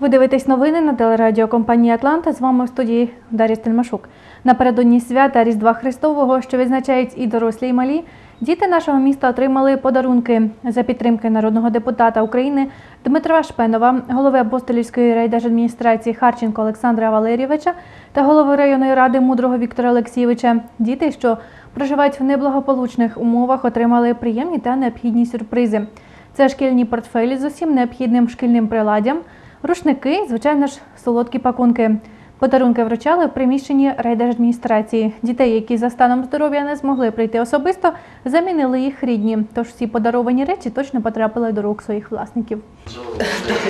Ви дивитесь новини на телерадіокомпанії Атланта. З вами в студії Дар'я Стельмашук. Напередодні свята Різдва Христового, що відзначають і дорослі, і малі, діти нашого міста отримали подарунки за підтримки народного депутата України Дмитра Шпенова, голови апостолівської райдержадміністрації Харченко Олександра Валерійовича та голови районної ради мудрого Віктора Олексійовича. Діти, що проживають в неблагополучних умовах, отримали приємні та необхідні сюрпризи. Це шкільні портфелі з усім необхідним шкільним приладдям, рушники, звичайно ж, солодкі пакунки. Подарунки вручали в приміщенні райдержадміністрації. Дітей, які за станом здоров'я не змогли прийти особисто, замінили їх рідні. Тож всі подаровані речі точно потрапили до рук своїх власників.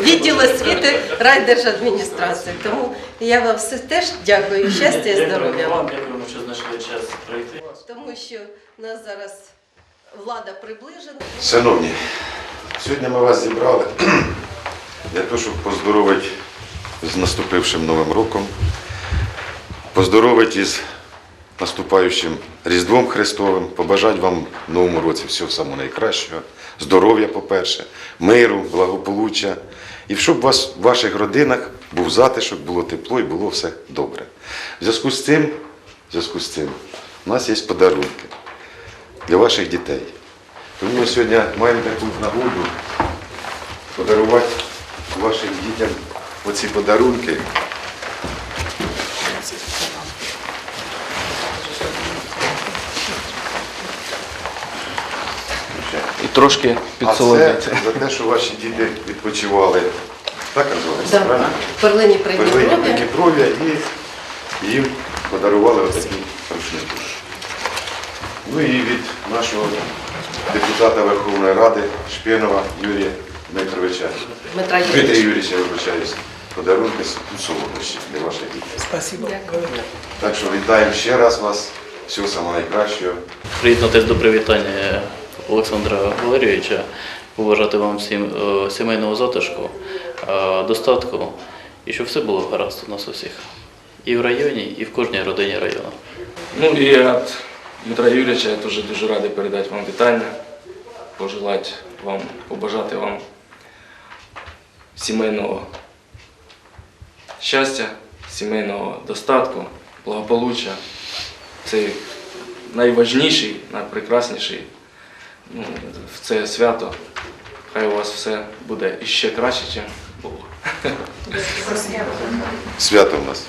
відділ освіти райдержадміністрації. Тому я вам все теж дякую, щастя і здоров'я вам. Вам дякуємо, що знайшли час прийти. Тому що нас зараз влада приближена. Шановні, сьогодні ми вас зібрали для того, щоб поздоровити з наступившим Новим роком, поздоровити із наступаючим Різдвом Христовим, побажати вам в новому році всього самого найкращого, здоров'я, по-перше, миру, благополуччя. І щоб у вас в ваших родинах був затишок, було тепло і було все добре. В зв'язку з цим, в зв'язку з цим у нас є подарунки для ваших дітей. Тому ми сьогодні маємо таку нагоду подарувати дітям оці подарунки. І трошки А це за те, що ваші діти відпочивали. Так називається, Да. правильно? Перлині Перлині Придніпров'я. Придніпров'я і їм подарували отакі рушники. Ну і від нашого депутата Верховної Ради Шпєнова Юрія Дмитровича. Дмитра Дмитрий Юрійовича. Я вибачаюсь, подарунки з солодощі для ваших дітей. Так що вітаємо ще раз вас. Всього самого найкращого. Приєднатись до привітання Олександра Валерійовича, побажати вам всім е, сімейного затишку, е, достатку і щоб все було гаразд у нас усіх. І в районі, і в кожній родині району. Ну і від Дмитра Юрійовича я теж дуже радий передати вам вітання, пожелати вам, побажати вам сімейного щастя, сімейного достатку, благополуччя. Це найважніший, найпрекрасніший ну, в це свято. Хай у вас все буде іще краще, ніж було. Свято в нас.